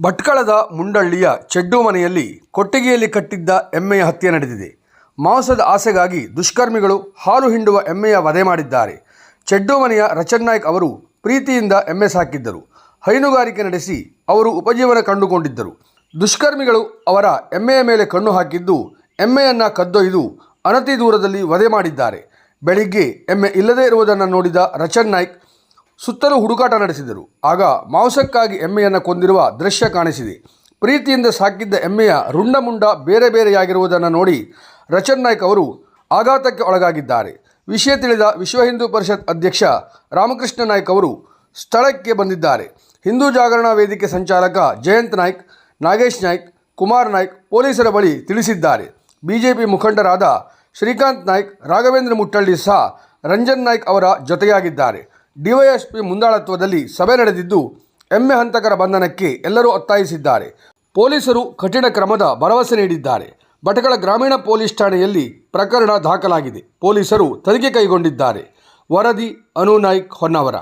ಭಟ್ಕಳದ ಮುಂಡಳ್ಳಿಯ ಚೆಡ್ಡು ಮನೆಯಲ್ಲಿ ಕೊಟ್ಟಿಗೆಯಲ್ಲಿ ಕಟ್ಟಿದ್ದ ಎಮ್ಮೆಯ ಹತ್ಯೆ ನಡೆದಿದೆ. ಮಾಂಸದ ಆಸೆಗಾಗಿ ದುಷ್ಕರ್ಮಿಗಳು ಹಾಲು ಹಿಂಡುವ ಎಮ್ಮೆಯ ವಧೆ ಮಾಡಿದ್ದಾರೆ. ಚೆಡ್ಡು ಮನೆಯ ರಚನ್ ನಾಯ್ಕ್ ಅವರು ಪ್ರೀತಿಯಿಂದ ಎಮ್ಮೆ ಸಾಕಿದ್ದರು. ಹೈನುಗಾರಿಕೆ ನಡೆಸಿ ಅವರು ಉಪಜೀವನ ಕಂಡುಕೊಂಡಿದ್ದರು. ದುಷ್ಕರ್ಮಿಗಳು ಅವರ ಎಮ್ಮೆಯ ಮೇಲೆ ಕಣ್ಣು ಹಾಕಿದ್ದು, ಎಮ್ಮೆಯನ್ನು ಕದ್ದೊಯ್ದು ಅನತಿ ದೂರದಲ್ಲಿ ವಧೆ ಮಾಡಿದ್ದಾರೆ. ಬೆಳಿಗ್ಗೆ ಎಮ್ಮೆ ಇಲ್ಲದೇ ಇರುವುದನ್ನು ನೋಡಿದ ರಚನ್ ನಾಯ್ಕ್ ಸುತ್ತಲೂ ಹುಡುಕಾಟ ನಡೆಸಿದರು. ಆಗ ಮಾಂಸಕ್ಕಾಗಿ ಎಮ್ಮೆಯನ್ನು ಕೊಂದಿರುವ ದೃಶ್ಯ ಕಾಣಿಸಿದೆ. ಪ್ರೀತಿಯಿಂದ ಸಾಕಿದ್ದ ಎಮ್ಮೆಯ ರುಂಡಮುಂಡ ಬೇರೆ ಬೇರೆಯಾಗಿರುವುದನ್ನು ನೋಡಿ ರಚನ್ ನಾಯ್ಕ್ ಅವರು ಆಘಾತಕ್ಕೆ ಒಳಗಾಗಿದ್ದಾರೆ. ವಿಷಯ ತಿಳಿದ ವಿಶ್ವ ಹಿಂದೂ ಪರಿಷತ್ ಅಧ್ಯಕ್ಷ ರಾಮಕೃಷ್ಣ ನಾಯ್ಕ್ ಅವರು ಸ್ಥಳಕ್ಕೆ ಬಂದಿದ್ದಾರೆ. ಹಿಂದೂ ಜಾಗರಣಾ ವೇದಿಕೆ ಸಂಚಾಲಕ ಜಯಂತ್ ನಾಯ್ಕ್, ನಾಗೇಶ್ ನಾಯ್ಕ್, ಕುಮಾರ್ ನಾಯ್ಕ್ ಪೊಲೀಸರ ಬಳಿ ತಿಳಿಸಿದ್ದಾರೆ. ಬಿಜೆಪಿ ಮುಖಂಡರಾದ ಶ್ರೀಕಾಂತ್ ನಾಯ್ಕ್, ರಾಘವೇಂದ್ರ ಮುಟ್ಟಳ್ಳಿ ಸಹ ರಂಜನ್ ನಾಯ್ಕ್ ಅವರ ಜೊತೆಯಾಗಿದ್ದಾರೆ. ಡಿವೈಎಸ್ಪಿ ಮುಂದಾಳತ್ವದಲ್ಲಿ ಸಭೆ ನಡೆದಿದ್ದು, ಎಮ್ಮೆ ಹಂತಕರ ಬಂಧನಕ್ಕೆ ಎಲ್ಲರೂ ಒತ್ತಾಯಿಸಿದ್ದಾರೆ. ಪೊಲೀಸರು ಕಠಿಣ ಕ್ರಮದ ಭರವಸೆ ನೀಡಿದ್ದಾರೆ. ಬಟಗಳ ಗ್ರಾಮೀಣ ಪೊಲೀಸ್ ಠಾಣೆಯಲ್ಲಿ ಪ್ರಕರಣ ದಾಖಲಾಗಿದೆ. ಪೊಲೀಸರು ತನಿಖೆ ಕೈಗೊಂಡಿದ್ದಾರೆ. ವರದಿ ಅನು ನಾಯ್ಕ್ ಹೊನ್ನವರ.